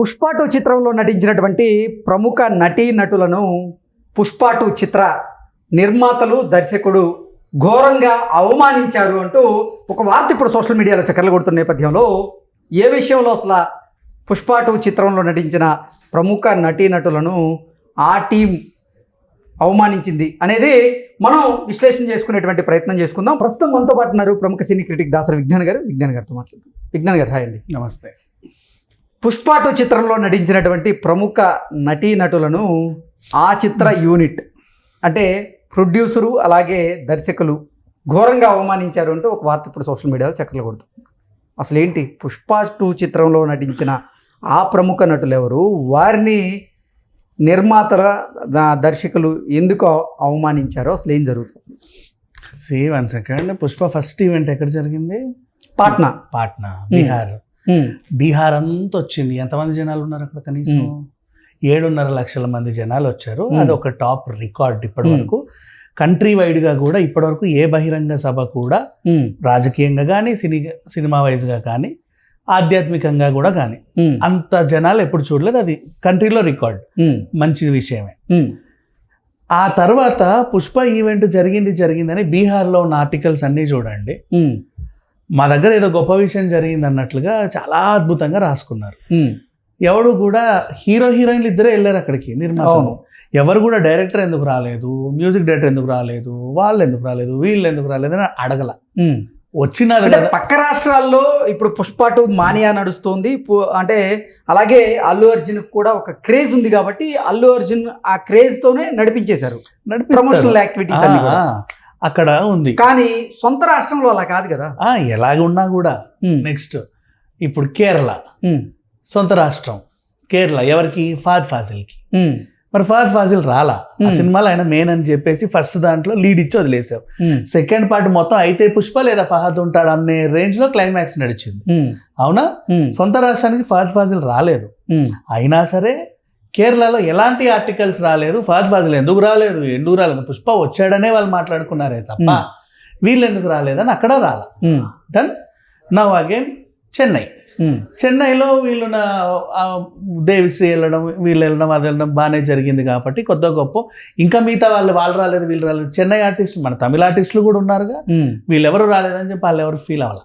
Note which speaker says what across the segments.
Speaker 1: Pushpa two చిత్రంలో నటించినటువంటి ప్రముఖ నటీ నటులను పుష్ప టూ చిత్ర నిర్మాతలు దర్శకుడు ఘోరంగా అవమానించారు అంటూ ఒక వార్త ఇప్పుడు సోషల్ మీడియాలో చక్కర్లు కొడుతున్న నేపథ్యంలో ఏ విషయంలో అసలు పుష్ప టూ చిత్రంలో నటించిన ప్రముఖ నటీ నటులను ఆ టీం అవమానించింది అనేది మనం విశ్లేషణ చేసుకునేటువంటి ప్రయత్నం చేసుకుందాం. ప్రస్తుతం మనతో పాటు ఉన్నారు ప్రముఖ సినీ క్రిటిక్ దాసరి విజ్ఞాన్ గారు. విజ్ఞాన్ గారితో మాట్లాడుతాం. విజ్ఞాన్ గారు హాయ్ అండి.
Speaker 2: నమస్తే.
Speaker 1: పుష్ప టూ చిత్రంలో నటించినటువంటి ప్రముఖ నటీ నటులను ఆ చిత్ర యూనిట్ అంటే ప్రొడ్యూసరు అలాగే దర్శకులు ఘోరంగా అవమానించారు అంటూ ఒక వార్త ఇప్పుడు సోషల్ మీడియాలో చక్కర్లు కొడుతుంది. అసలు ఏంటి పుష్ప టూ చిత్రంలో నటించిన ఆ ప్రముఖ నటులు ఎవరు వారిని నిర్మాతల దర్శకులు ఎందుకు అవ- అవమానించారో అసలు ఏం జరుగుతుంది?
Speaker 2: See one second Pushpa first event ఎక్కడ జరిగింది?
Speaker 1: పాట్నా.
Speaker 2: పాట్నా బీహార్. బీహార్ అంతా వచ్చింది ఎంతమంది జనాలు ఉన్నారు అక్కడ కనీసం ఏడున్నర లక్షల మంది జనాలు వచ్చారు
Speaker 1: Hmm.
Speaker 2: అది ఒక టాప్ రికార్డ్ ఇప్పటి
Speaker 1: Hmm.
Speaker 2: వరకు కంట్రీ వైడ్గా కూడా ఇప్పటి వరకు ఏ బహిరంగ సభ కూడా. రాజకీయంగా కానీ సినీ సినిమా వైజ్గా కానీ ఆధ్యాత్మికంగా కూడా కానీ. అంత జనాలు ఎప్పుడు చూడలేదు అది కంట్రీలో రికార్డ్. మంచి విషయమే. ఆ తర్వాత పుష్ప ఈవెంట్ జరిగింది జరిగిందని బీహార్లో ఉన్న ఆర్టికల్స్ అన్నీ చూడండి. మా దగ్గర ఏదో గొప్ప విషయం జరిగింది అన్నట్లుగా చాలా అద్భుతంగా రాసుకున్నారు. ఎవడు కూడా హీరో హీరోయిన్లు ఇద్దరే వెళ్ళారు అక్కడికి నిర్మాత
Speaker 1: అవును.
Speaker 2: ఎవరు కూడా డైరెక్టర్ ఎందుకు రాలేదు మ్యూజిక్ డైరెక్టర్ ఎందుకు రాలేదు వాళ్ళు ఎందుకు రాలేదు వీళ్ళు ఎందుకు రాలేదు అని అడగల. కదా
Speaker 1: పక్క రాష్ట్రాల్లో ఇప్పుడు పుష్ప టూ మానియా నడుస్తుంది. అంటే అలాగే అల్లు అర్జున్ కూడా ఒక క్రేజ్ ఉంది కాబట్టి అల్లు అర్జున్ ఆ క్రేజ్ తోనే నడిపించేశారు. ప్రమోషనల్ యాక్టివిటీస్ అన్ని
Speaker 2: అక్కడ ఉంది
Speaker 1: కానీ సొంత రాష్ట్రంలో అలా కాదు కదా
Speaker 2: ఎలాగ ఉన్నా కూడా. నెక్స్ట్ ఇప్పుడు కేరళ. సొంత రాష్ట్రం కేరళ ఎవరికి ఫాద్ ఫాజిల్కి. మరి ఫాద్ ఫాజిల్ రాలా ఆ. సినిమాలో ఆయన మెయిన్ అని చెప్పేసి ఫస్ట్ దాంట్లో లీడ్ ఇచ్చి వదిలేసావు. సెకండ్ పార్ట్ మొత్తం అయితే పుష్ప లేదా ఫహద్ ఉంటాడు అనే రేంజ్లో క్లైమాక్స్ నడిచింది. అవునా. సొంత రాష్ట్రానికి ఫహద్ ఫాజిల్ రాలేదు. అయినా సరే కేరళలో ఎలాంటి ఆర్టికల్స్ రాలేదు ఫహద్ ఫాజిల్ ఎందుకు రాలేదు ఎందుకు రాలేదు పుష్ప వచ్చాడనే వాళ్ళు మాట్లాడుకున్నారే తప్ప. వీళ్ళు ఎందుకు రాలేదని అక్కడ రాల. Then now again Chennai. చెన్నైలో వీళ్ళు నా దేవిశ్రీ వెళ్ళడం వీళ్ళు వెళ్ళడం అది వెళ్ళడం బాగానే జరిగింది కాబట్టి కొత్త గొప్ప ఇంకా మిగతా వాళ్ళు వాళ్ళు రాలేదు వీళ్ళు రాలేదు చెన్నై ఆర్టిస్టులు మన తమిళ ఆర్టిస్టులు కూడా ఉన్నారుగా
Speaker 1: హ్మ్.
Speaker 2: వీళ్ళు ఎవరు రాలేదని చెప్పి వాళ్ళు ఎవరు ఫీల్ అవ్వాలి.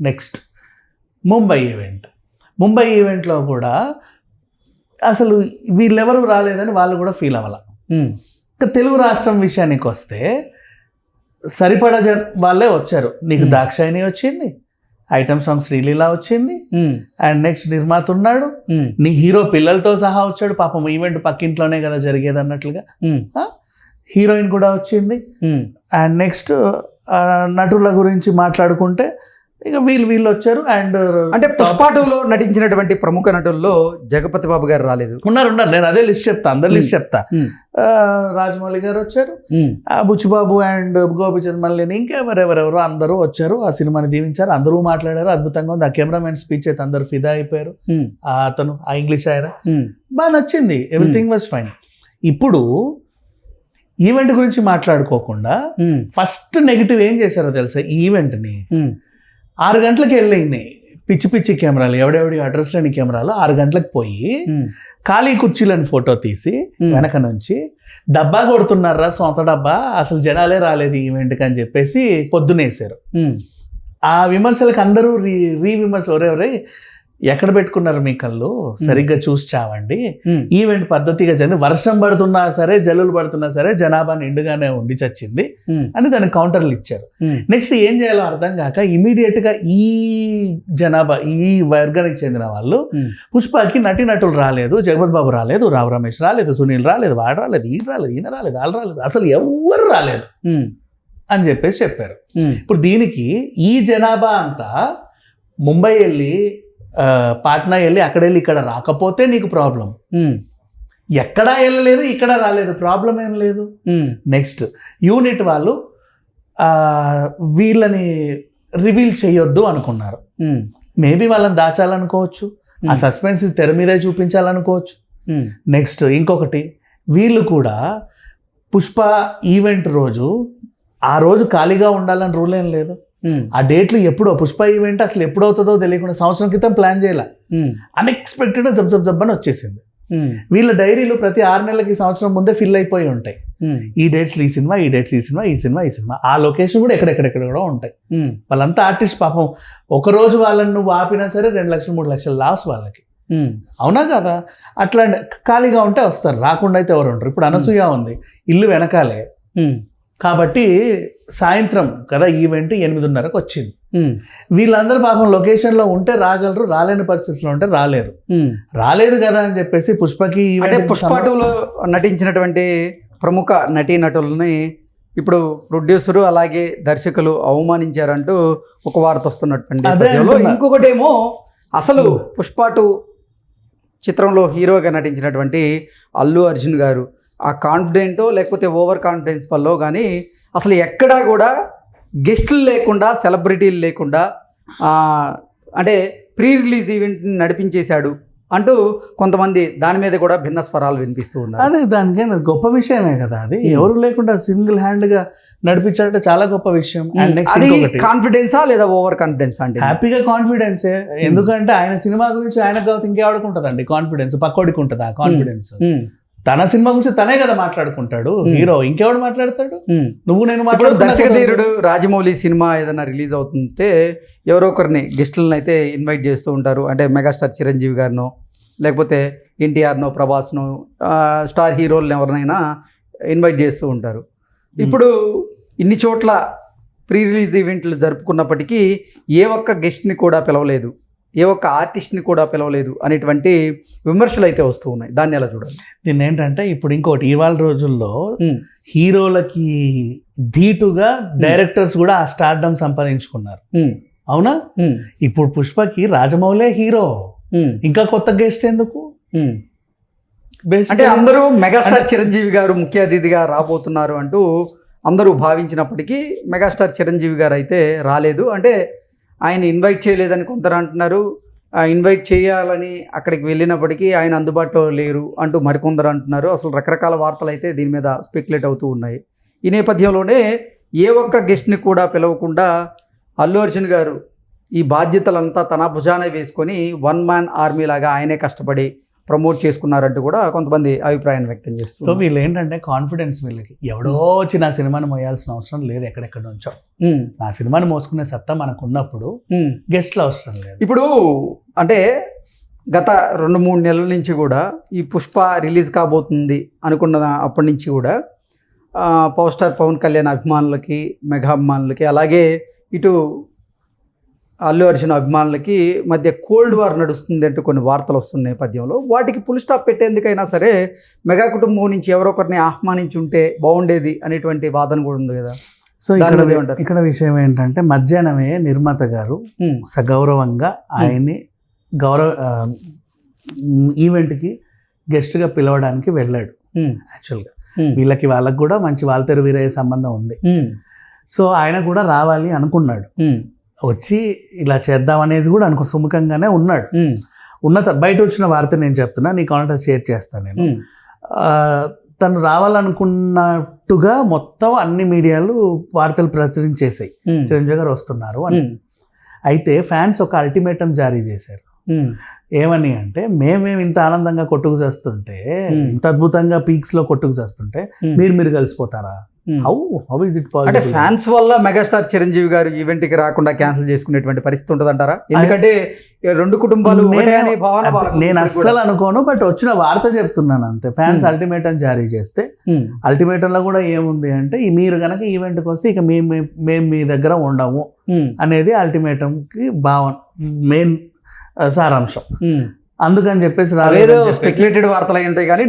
Speaker 2: నెక్స్ట్ ముంబై ఈవెంట్ ముంబై ఈవెంట్లో కూడా అసలు వీళ్ళెవరు రాలేదని వాళ్ళు కూడా ఫీల్ అవ్వాలి. ఇంకా తెలుగు రాష్ట్రం విషయానికి వస్తే సరిపడా వాళ్ళే వచ్చారు నీకు. దాక్షాయిని వచ్చింది ఐటమ్ సాంగ్ శ్రీలీల వచ్చింది. అండ్ నెక్స్ట్ నిర్మాత ఉన్నాడు. నీ హీరో పిల్లలతో సహా వచ్చాడు పాపం ఈవెంట్ పక్కింట్లోనే కదా జరిగేది అన్నట్లుగా. హీరోయిన్ కూడా వచ్చింది. అండ్ నెక్స్ట్ నటుల గురించి మాట్లాడుకుంటే ఇక వీళ్ళు వీళ్ళు వచ్చారు అండ్
Speaker 1: అంటే పుష్ప టూలో నటించినటువంటి ప్రముఖ నటుల్లో జగపతి బాబు గారు రాలేదు.
Speaker 2: ఉన్నారు ఉన్నారు. నేను అదే లిస్ట్ చెప్తా అందరి లిస్ట్ చెప్తా. రాజమౌళి గారు వచ్చారు బుచ్చిబాబు అండ్ గోపిచంద్ మల్లిని ఇంకెవరెవరెవరో అందరూ వచ్చారు ఆ సినిమాని దీవించారు అందరూ మాట్లాడారు అద్భుతంగా ఉంది. ఆ కెమెరామెన్ స్పీచ్ అయితే అందరూ ఫిదా అయిపోయారు. అతను ఆ ఇంగ్లీష్ ఆయన. బాగా నచ్చింది. ఎవ్రీథింగ్ వాజ్ ఫైన్ ఇప్పుడు ఈవెంట్ గురించి మాట్లాడుకోకుండా. ఫస్ట్ నెగిటివ్ ఏం చేశారో తెలుసా? ఈ ఈవెంట్ని. ఆరు గంటలకు వెళ్ళినాయి పిచ్చి పిచ్చి కెమెరాలు ఎవడెవడి అడ్రస్ లేని కెమెరాలు ఆరు గంటలకు పోయి. ఖాళీ కుర్చీలను ఫోటో తీసి. వెనక నుంచి డబ్బా కొడుతున్నారా సొంత డబ్బా అసలు జనాలే రాలేదు ఈవెంట్కి అని చెప్పేసి పొద్దునేసారు. ఆ విమర్శలకు అందరూ రీ రీ విమర్శ ఒరే ఎక్కడ పెట్టుకున్నారు మీ కళ్ళు సరిగ్గా చూసి చావండి. ఈవెంట్ పద్ధతిగా జరిగింది వర్షం పడుతున్నా సరే జల్లులు పడుతున్నా సరే జనాభా నిండుగానే ఉండి చచ్చింది. అని దానికి కౌంటర్లు ఇచ్చారు. నెక్స్ట్ ఏం చేయాలో అర్థం కాక ఇమీడియట్గా ఈ జనాభా ఈ వర్గానికి చెందిన వాళ్ళు. పుష్పకి నటి నటులు రాలేదు జగపత్ బాబు రాలేదు రావు రమేష్ రాలేదు సునీల్ రాలేదు వాడు రాలేదు ఈయన రాలేదు ఈయన రాలేదు వాళ్ళు రాలేదు అసలు ఎవ్వరు రాలేదు. అని చెప్పేసి చెప్పారు. ఇప్పుడు దీనికి ఈ జనాభా అంతా ముంబై వెళ్ళి పాట్నా వెళ్ళి అక్కడ వెళ్ళి ఇక్కడ రాకపోతే నీకు ప్రాబ్లం. ఎక్కడా వెళ్ళలేదు ఇక్కడ రాలేదు ప్రాబ్లం ఏం లేదు. నెక్స్ట్ యూనిట్ వాళ్ళు వీళ్ళని రివీల్ చేయొద్దు అనుకున్నారు. మేబీ వాళ్ళని దాచాలనుకోవచ్చు ఆ సస్పెన్స్ తెర మీదే చూపించాలనుకోవచ్చు. నెక్స్ట్ ఇంకొకటి వీళ్ళు కూడా పుష్ప ఈవెంట్ రోజు ఆ రోజు ఖాళీగా ఉండాలని రూల్ ఏం లేదు ఆ డేట్లు ఎప్పుడో పుష్ప ఈవెంట్ అసలు ఎప్పుడవుతుందో తెలియకుండా సంవత్సరం క్రితం ప్లాన్ చేయాల? అన్ఎక్స్పెక్టెడ్ జబ్ జబ్ జబ్ అని వచ్చేసింది.
Speaker 1: ఉమ్,
Speaker 2: వీళ్ళ డైరీలు ప్రతి ఆరు నెలలకి సంవత్సరం ముందే ఫిల్ అయిపోయి ఉంటాయి.
Speaker 1: ఉమ్,
Speaker 2: ఈ డేట్స్ ఈ సినిమా ఈ డేట్స్ ఈ సినిమా ఈ సినిమా ఈ సినిమా ఆ లొకేషన్ కూడా ఎక్కడెక్కడెక్కడ కూడా ఉంటాయి. వాళ్ళంతా ఆర్టిస్ట్ పాపం. ఒక రోజు వాళ్ళని నువ్వు ఆపినా సరే రెండు లక్షలు మూడు లక్షలు లాస్ వాళ్ళకి. అవునా కదా? అట్లా ఖాళీగా ఉంటే వస్తారు. రాకుండా అయితే ఎవరు ఉంటారు ఇప్పుడు అనసూయ ఉంది. ఇల్లు వెనకాలే. కాబట్టి సాయంత్రం కదా ఈవెంట్ ఎనిమిదిన్నరకు వచ్చింది. వీళ్ళందరూ పాపం లొకేషన్లో ఉంటే రాగలరు రాలేని పరిస్థితుల్లో ఉంటే రాలేరు. రాలేదు కదా అని చెప్పేసి పుష్పకి
Speaker 1: అంటే పుష్ప టూలో నటించినటువంటి ప్రముఖ నటీ నటులని ఇప్పుడు ప్రొడ్యూసరు అలాగే దర్శకులు అవమానించారంటూ ఒక వార్త వస్తున్నటువంటి
Speaker 2: అంటున్నా.
Speaker 1: ఇంకొకటేమో అసలు పుష్ప టూ చిత్రంలో హీరోగా నటించినటువంటి అల్లు అర్జున్ గారు. ఆ కాన్ఫిడెంటో లేకపోతే ఓవర్ కాన్ఫిడెన్స్ వల్ల కానీ అసలు ఎక్కడా కూడా గెస్టులు లేకుండా సెలబ్రిటీలు లేకుండా అంటే ప్రీ రిలీజ్ ఈవెంట్ని నడిపించేశాడు అంటూ కొంతమంది దాని మీద కూడా భిన్న స్వరాలు వినిపిస్తూ ఉన్నారు.
Speaker 2: అదే దానికి గొప్ప విషయమే కదా అది. ఎవరు లేకుండా సింగిల్ హ్యాండ్గా నడిపించాలంటే చాలా గొప్ప విషయం. అండ్ నెక్స్ట్
Speaker 1: కాన్ఫిడెన్సా లేదా ఓవర్ కాన్ఫిడెన్స్ అంటే
Speaker 2: హ్యాపీగా కాన్ఫిడెన్స్ ఎందుకంటే ఆయన సినిమా గురించి ఆయన కావచ్చు ఇంకెవడికి ఉంటుందండి? కాన్ఫిడెన్స్ పక్కోడికి ఉంటుంది? ఆ కాన్ఫిడెన్స్ తన సినిమా గురించి తనే కదా మాట్లాడుకుంటాడు. హీరో ఇంకెవడు మాట్లాడతాడు. నువ్వు నేను
Speaker 1: ఇప్పుడు
Speaker 2: మాట్లాడుతున్నా
Speaker 1: దర్శక
Speaker 2: కదా.
Speaker 1: ధీరుడు రాజమౌళి సినిమా ఏదైనా రిలీజ్ అవుతుంటే ఎవరో ఒకరిని గెస్టులను అయితే ఇన్వైట్ చేస్తూ ఉంటారు. అంటే మెగాస్టార్ చిరంజీవి గారినో లేకపోతే ఎన్టీఆర్నో ప్రభాస్నో స్టార్ హీరోలను ఎవరినైనా ఇన్వైట్ చేస్తూ ఉంటారు. ఇప్పుడు ఇన్ని చోట్ల ప్రీ రిలీజ్ ఈవెంట్లు జరుపుకున్నప్పటికీ ఏ ఒక్క గెస్ట్ని కూడా పిలవలేదు. ఏ ఒక్క ఆర్టిస్ట్ని కూడా పిలవలేదు అనేటువంటి విమర్శలు అయితే వస్తూ ఉన్నాయి. దాన్ని ఎలా చూడాలి?
Speaker 2: దీన్ని ఏంటంటే ఇప్పుడు ఇంకోటి ఇవాళ రోజుల్లో హీరోలకి ధీటుగా డైరెక్టర్స్ కూడా ఆ స్టార్డమ్ సంపాదించుకున్నారు. అవునా? ఇప్పుడు పుష్పకి రాజమౌళే హీరో. ఇంకా కొత్త గెస్ట్ ఎందుకు?
Speaker 1: అంటే అందరూ మెగాస్టార్ చిరంజీవి గారు ముఖ్య అతిథిగా రాబోతున్నారు అంటూ అందరూ భావించినప్పటికీ మెగాస్టార్ చిరంజీవి గారు అయితే రాలేదు. అంటే ఆయన ఇన్వైట్ చేయలేదని కొందరు అంటున్నారు. ఇన్వైట్ చేయాలని అక్కడికి వెళ్ళినప్పటికీ ఆయన అందుబాటులో లేరు అంటూ మరికొందరు అంటున్నారు. అసలు రకరకాల వార్తలు అయితే దీని మీద స్పెక్యులేట్ అవుతూ ఉన్నాయి. ఈ నేపథ్యంలోనే ఏ ఒక్క గెస్ట్ని కూడా పిలవకుండా అల్లు అర్జున్ గారు ఈ బాధ్యతలంతా తన భుజాన వేసుకొని వన్ మ్యాన్ ఆర్మీ లాగా ఆయనే కష్టపడి ప్రమోట్ చేసుకున్నారంటూ కూడా కొంతమంది అభిప్రాయం వ్యక్తం
Speaker 2: సో
Speaker 1: చేస్తారు
Speaker 2: వీళ్ళు ఏంటంటే కాన్ఫిడెన్స్ వీళ్ళకి. ఎవడో వచ్చి నా సినిమాని మోయాల్సిన అవసరం లేదు ఎక్కడెక్కడ నుంచో. నా సినిమాని మోసుకునే సత్తా మనకు ఉన్నప్పుడు గెస్ట్లు అవసరం లేదు.
Speaker 1: ఇప్పుడు అంటే గత రెండు మూడు నెలల నుంచి కూడా ఈ పుష్ప రిలీజ్ కాబోతుంది అనుకున్న అప్పటి నుంచి కూడా పవర్ స్టార్ పవన్ కళ్యాణ్ అభిమానులకి మెగా అభిమానులకి అలాగే ఇటు అల్లు అర్జున్ అభిమానులకి మధ్య కోల్డ్ వార్ నడుస్తుంది అంటూ కొన్ని వార్తలు వస్తున్న నేపథ్యంలో వాటికి ఫుల్ స్టాప్ పెట్టేందుకైనా సరే మెగా కుటుంబం నుంచి ఎవరో ఒకరిని ఆహ్వానించి ఉంటే బాగుండేది అనేటువంటి వాదన కూడా ఉంది కదా.
Speaker 2: సో ఇక్కడ? ఇక్కడ విషయం ఏంటంటే మధ్యాహ్నమే నిర్మాత గారు సగౌరవంగా ఆయన్ని గౌరవ ఈవెంట్కి గెస్ట్గా పిలవడానికి వెళ్ళాడు యాక్చువల్గా వీళ్ళకి వాళ్ళకి కూడా మంచి వాల్తెరు వీరయ్య సంబంధం ఉంది. సో ఆయన కూడా రావాలి అనుకున్నాడు. వచ్చి ఇలా చేద్దాం అనేది కూడా అనుకో సుముఖంగానే ఉన్నాడు. ఉన్న బయట వచ్చిన వార్త నేను చెప్తున్నా నీ కాంటాక్ట్ షేర్ చేస్తాను నేను. తను రావాలనుకున్నట్టుగా మొత్తం అన్ని మీడియాలు వార్తలు ప్రచురించేసాయి చిరంజీవి గారు వస్తున్నారు అని. అయితే ఫ్యాన్స్ ఒక అల్టిమేటం జారీ చేశారు. ఏమని అంటే మేమేం ఇంత ఆనందంగా కొట్టుకు చేస్తుంటే. ఇంత అద్భుతంగా పీక్స్లో కొట్టుకు చేస్తుంటే. మీరు మీరు కలిసిపోతారా. హౌ హౌ ఇస్ ఇట్
Speaker 1: అంటే ఫ్యాన్స్ వల్ల మెగాస్టార్ చిరంజీవి గారు ఈవెంట్కి రాకుండా క్యాన్సిల్ చేసుకునేటువంటి పరిస్థితి ఉంటదంటారా? ఎందుకంటే రెండు కుటుంబాలు ఒకటే అనే భావన వాళ్ళకు
Speaker 2: నేను. అస్సలు అనుకోను బట్ వచ్చిన వార్త చెప్తున్నాను అంతే. Fans
Speaker 1: Hmm.
Speaker 2: అల్టిమేటం జారీ చేస్తే అల్టిమేటంలో కూడా ఏముంది అంటే మీరు కనుక ఈవెంట్కి వస్తే ఇక మేము మేము మీ దగ్గర ఉండము
Speaker 1: ఉమ్,
Speaker 2: అనేది అల్టిమేటంకి భావన మెయిన్ సారాంశం.
Speaker 1: ఉమ్.
Speaker 2: అందుకని చెప్పేసి చెప్పేసి-
Speaker 1: స్పెక్యులేటెడ్ వార్తలు అయి ఉంటాయి కానీ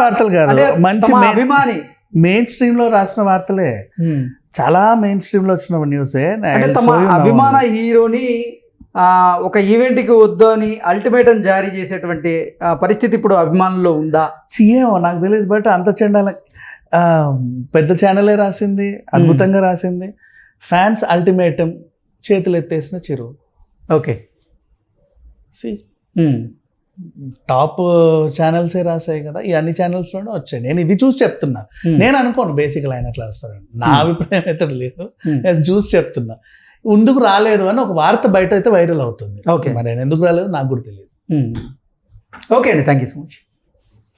Speaker 2: వార్తలు కాదు. మంచి
Speaker 1: అభిమాని
Speaker 2: మెయిన్ స్ట్రీమ్లో రాసిన వార్తలే. చాలా మెయిన్ స్ట్రీమ్లో వచ్చిన న్యూసే
Speaker 1: తమ అభిమాన హీరోని ఒక ఈవెంట్కి వద్దు అని అల్టిమేటం జారీ చేసేటువంటి పరిస్థితి ఇప్పుడు అభిమానుల్లో ఉందా?
Speaker 2: సీఏమో నాకు తెలియదు బట్ అంత చెండాల పెద్ద ఛానలే రాసింది అద్భుతంగా రాసింది. ఫ్యాన్స్ అల్టిమేటం చేతులు ఎత్తేసిన చిరు.
Speaker 1: ఓకే.
Speaker 2: సి టాప్ ఛానల్సే రాసాయి కదా ఈ అన్ని ఛానల్స్లోనే వచ్చాయి. నేను ఇది చూసి చెప్తున్నా.
Speaker 1: ఉమ్,
Speaker 2: నేను అనుకోను బేసిక్గా ఆయన అట్లా వస్తారని నా
Speaker 1: Hmm.
Speaker 2: అభిప్రాయం అయితే లేదు.
Speaker 1: Hmm.
Speaker 2: నేను చూసి చెప్తున్నా. ఎందుకు రాలేదు? అని ఒక వార్త బయట అయితే వైరల్ అవుతుంది.
Speaker 1: ఓకే
Speaker 2: మరి ఆయన ఎందుకు రాలేదు నాకు కూడా తెలియదు.
Speaker 1: ఓకే అండి. Thank you so much